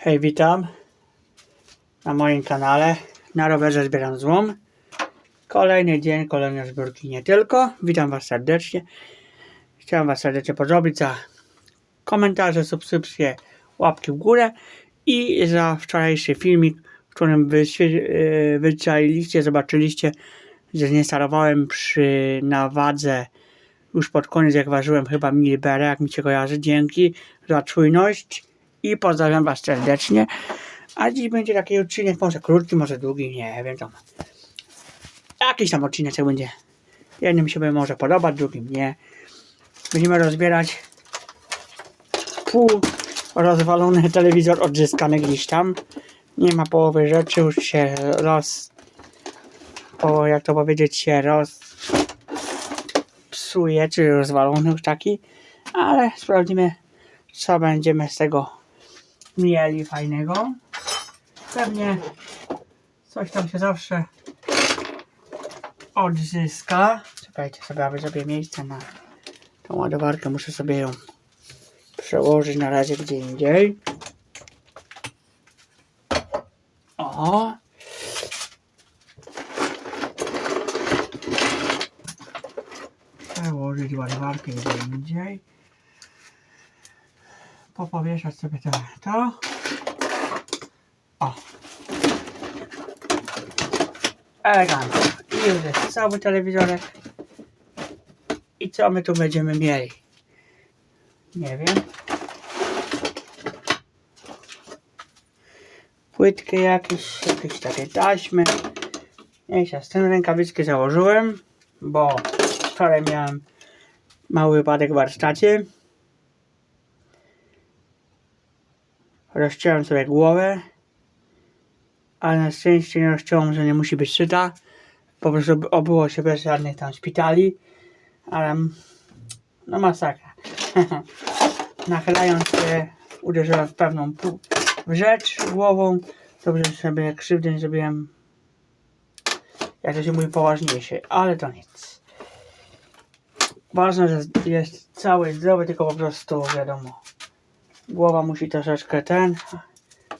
Hej, witam na moim kanale. Na rowerze zbieram złom. Kolejny dzień, kolejne zbiórki nie tylko. Witam Was serdecznie. Chciałem Was serdecznie pozdrowić za komentarze, subskrypcje, łapki w górę i za wczorajszy filmik, w którym yy, wyczailiście, zobaczyliście, że nie starowałem przy nawadze już pod koniec, jak ważyłem chyba miliberę, jak mi się kojarzy. Dzięki za czujność i pozdrawiam Was serdecznie. A dziś będzie taki odcinek, może krótki, może długi, nie wiem tam. Jakiś tam odcinek będzie. Jednym się może podobać, drugim nie. Będziemy rozbierać pół rozwalony telewizor odzyskany gdzieś tam. Nie ma połowy rzeczy, już się roz... O, jak to powiedzieć, się roz... psuje, czy rozwalony już taki. Ale sprawdzimy, co będziemy z tego mieli fajnego. Pewnie coś tam się zawsze odzyska. Czekajcie sobie, aby zrobię miejsce na tą ładowarkę. Muszę sobie ją przełożyć na razie gdzie indziej. O! Przełożyć ładowarkę gdzie indziej. Popowieszać sobie to. to. O! Elegancko. I już jest cały telewizorek. I co my tu będziemy mieli? Nie wiem. Płytkę jakieś, jakieś takie taśmy. Mniejsza z tym rękawiczki założyłem, bo wczoraj miałem mały wypadek w warsztacie. Rozciąłem sobie głowę, ale na szczęście nie rozciąłem, że nie musi być szyta. Po prostu obyło się bez żadnych tam szpitali, ale no masakra. Nachylając się, uderzyłem w pewną rzecz głową. Dobrze że sobie krzywdy zrobiłem. Jak to się mówi poważniejszy, ale to nic. Ważne, że jest cały zdrowy, tylko po prostu wiadomo. Głowa musi troszeczkę ten.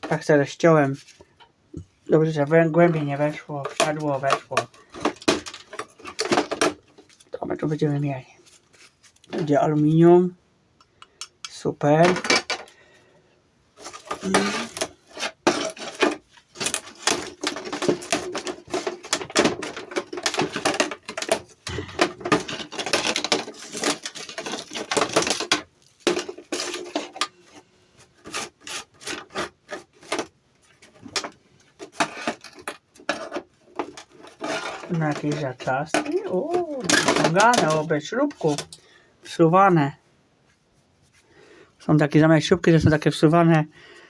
Tak sobie ściąłem. Dobrze, że głębiej nie weszło, wsiadło, weszło. To my tu będziemy mieli. Będzie aluminium. Super. Na jakieś zaczasy. O, naciągane, o, bez śrubków. Wsuwane. Są takie zamiast śrubki, to są takie wsuwane.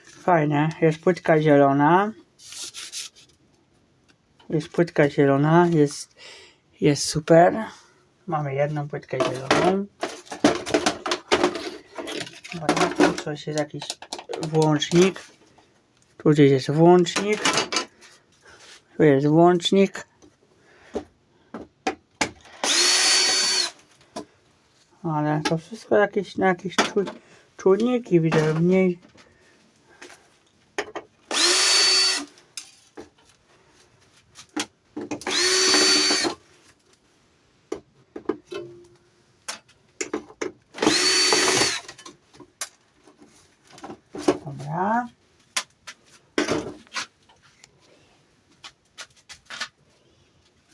Fajne. Jest płytka zielona. Jest płytka zielona. Jest, jest super. Mamy jedną płytkę zieloną. Dobra, coś jest jakiś włącznik. Tu gdzieś jest włącznik. Tu jest włącznik. Ale to wszystko jakieś na jakieś czu, czujniki widzę mniej. Dobra.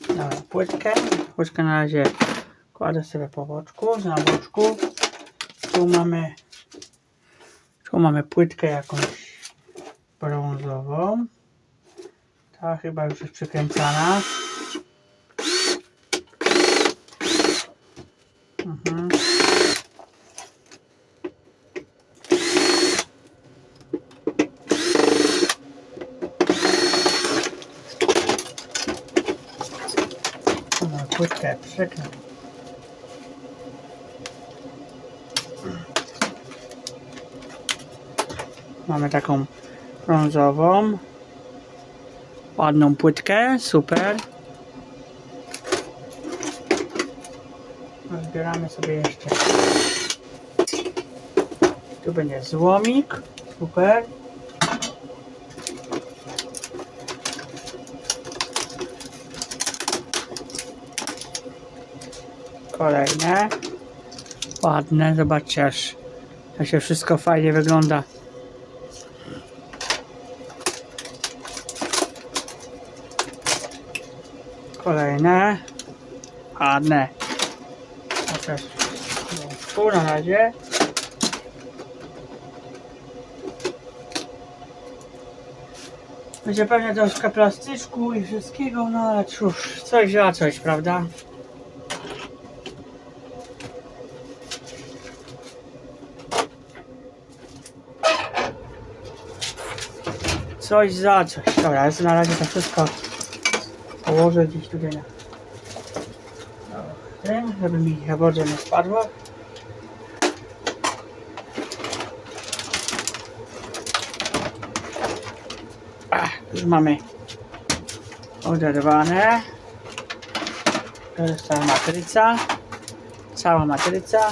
Dobra, płytkę. Płytkę na razie Kładę sobie po boczku, na boczku. Tu mamy, tu mamy płytkę jakąś brązową. Ta chyba już jest przykręcana. Mhm. Płytkę przykręconą. Mamy taką brązową. Ładną płytkę, super. Zbieramy sobie jeszcze. Tu będzie złomik, super. Kolejne. Ładne, zobaczcie aż, jak się wszystko fajnie wygląda. Kolejne. Ładne. Pół na razie. Będzie pewnie troszkę plastyczku i wszystkiego, no ale cóż, coś za coś, prawda? Coś za coś. Dobra, sobie na razie to wszystko położę gdzieś tutaj na tym, żeby mi jawodzie nie spadło. Ach, już mamy oderwane. To jest cała matryca. Cała matryca.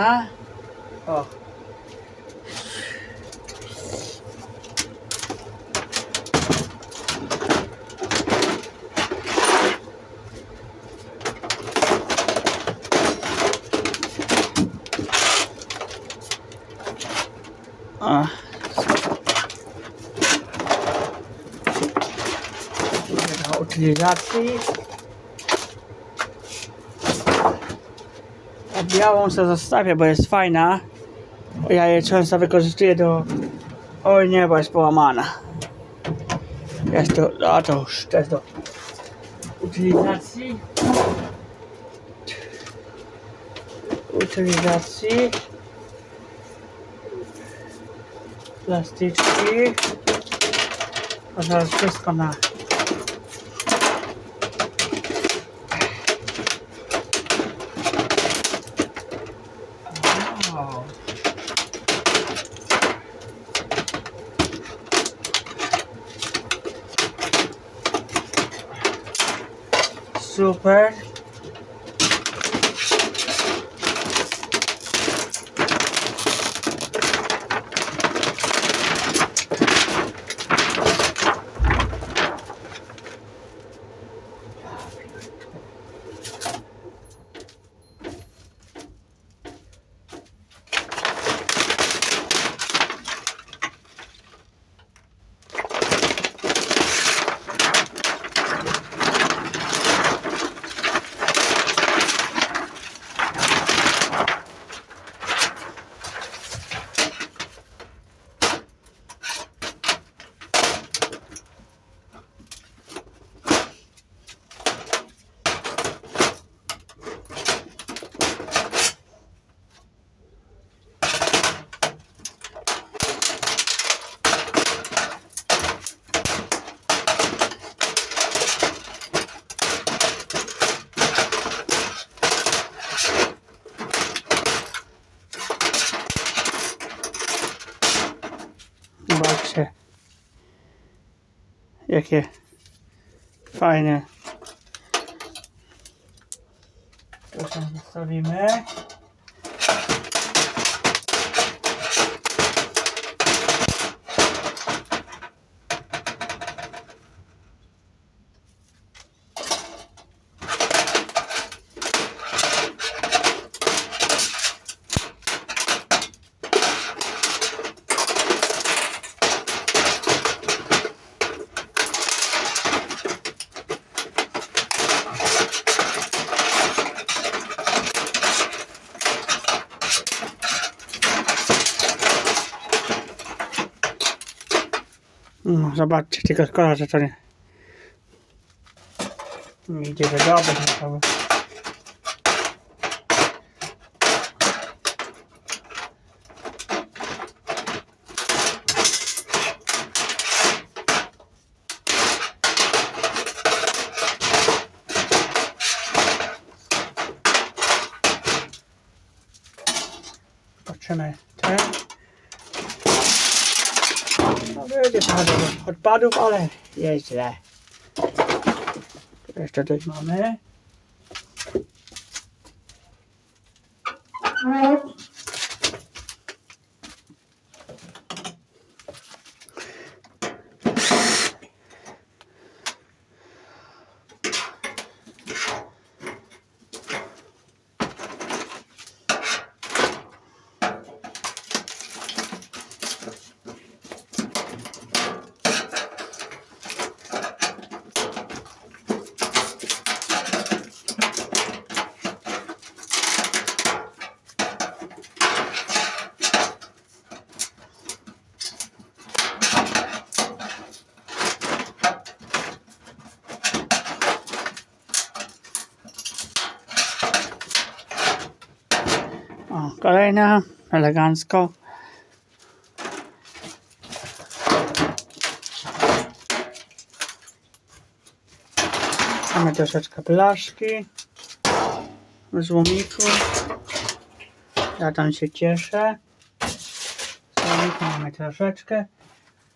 Dobra. O. O. Do utylizacji. A białą sobie zostawię, bo jest fajna. Ja jej często wykorzystuję do... Oj nie, bo jest połamana. Jest to... A to już też do utylizacji. Utylizacji. Plastyczki. A zaraz wszystko na... Wow. Super. Zobaczcie. Jakie fajne. To zostawimy. No, zobaczcie, tylko szkoda, że to nie... Nie idzie do doby. no to- Patrzymy ten. No tych odpadów, ale jest źle. Jeszcze coś mamy. Kolejna, elegancko. Mamy troszeczkę blaszki z łomiku. Ja tam się cieszę. Z mamy troszeczkę,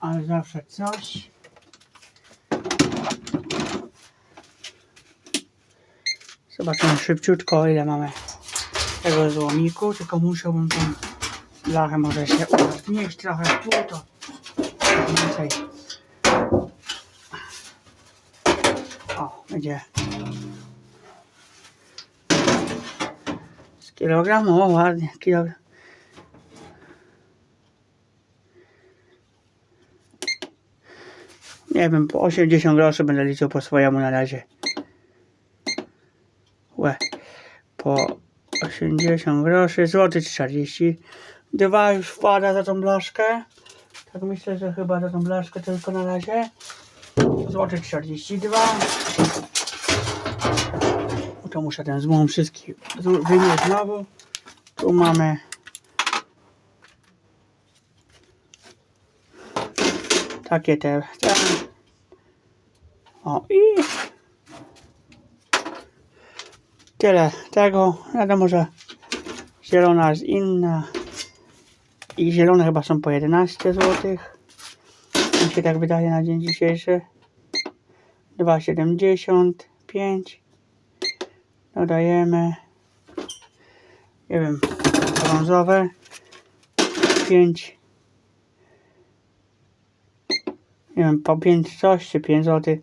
ale zawsze coś. Zobaczymy szybciutko ile mamy tego złomiku, tylko musiałbym tą blachę może się unieść trochę w dół, to więcej. O, będzie z kilogramu, o ładnie, kilogram. Nie wiem, po 80 groszy będę liczył po swojemu na razie. Łe. Po 80 groszy, złoty 40. Dwa już wpada za tą blaszkę. Tak myślę, że chyba za tą blaszkę tylko na razie. Złoty 42. No To muszę ten złom wszystkich wymieć znowu. Tu mamy takie te, te. O i tyle tego. Wiadomo, że zielona jest inna. I zielone chyba są po 11 zł. Mi się tak wydaje na dzień dzisiejszy. 2,75. Dodajemy. Nie wiem, brązowe. 5. Nie wiem, po 5 coś czy 5 zł.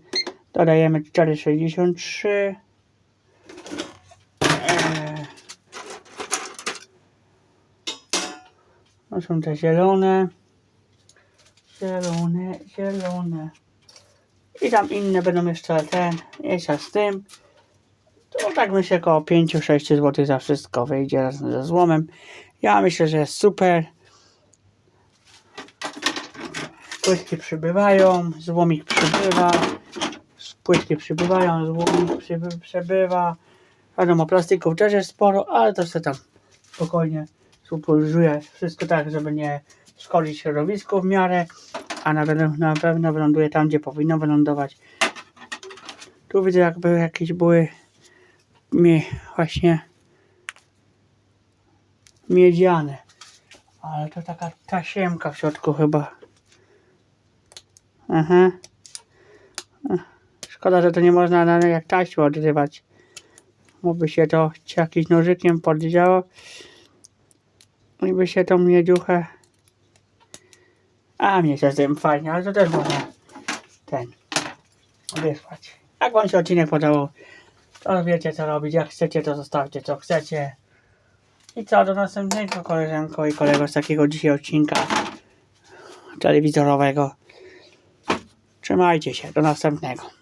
Dodajemy 4,63. Są te zielone. Zielone, zielone. I tam inne będą jeszcze ten, jeszcze z tym. To tak myślę około 5-6 zł za wszystko wyjdzie razem ze złomem. Ja myślę, że jest super. Płytki przybywają, złomik przybywa. Płytki przybywają, złomik przyby, przebywa. Wiadomo, plastików też jest sporo, ale to się tam spokojnie supulżuje wszystko tak, żeby nie szkodzić środowisku w miarę, a na, pewno- na pewno wyląduje tam, gdzie powinno wylądować. Tu widzę jakby jakieś były mi właśnie miedziane, ale to taka tasiemka w środku chyba. Aha. Szkoda, że to nie można na jak taśmę odrywać. Mógłby się to jakimś nożykiem poddziało i by się tą miedziuchę a mnie się z tym fajnie, ale to też można ten wysłać. Jak wam się odcinek podobał, to wiecie co robić. Jak chcecie, to zostawcie co chcecie. I co, do następnego koleżanko i kolego z takiego dzisiaj odcinka telewizorowego. Trzymajcie się, do następnego.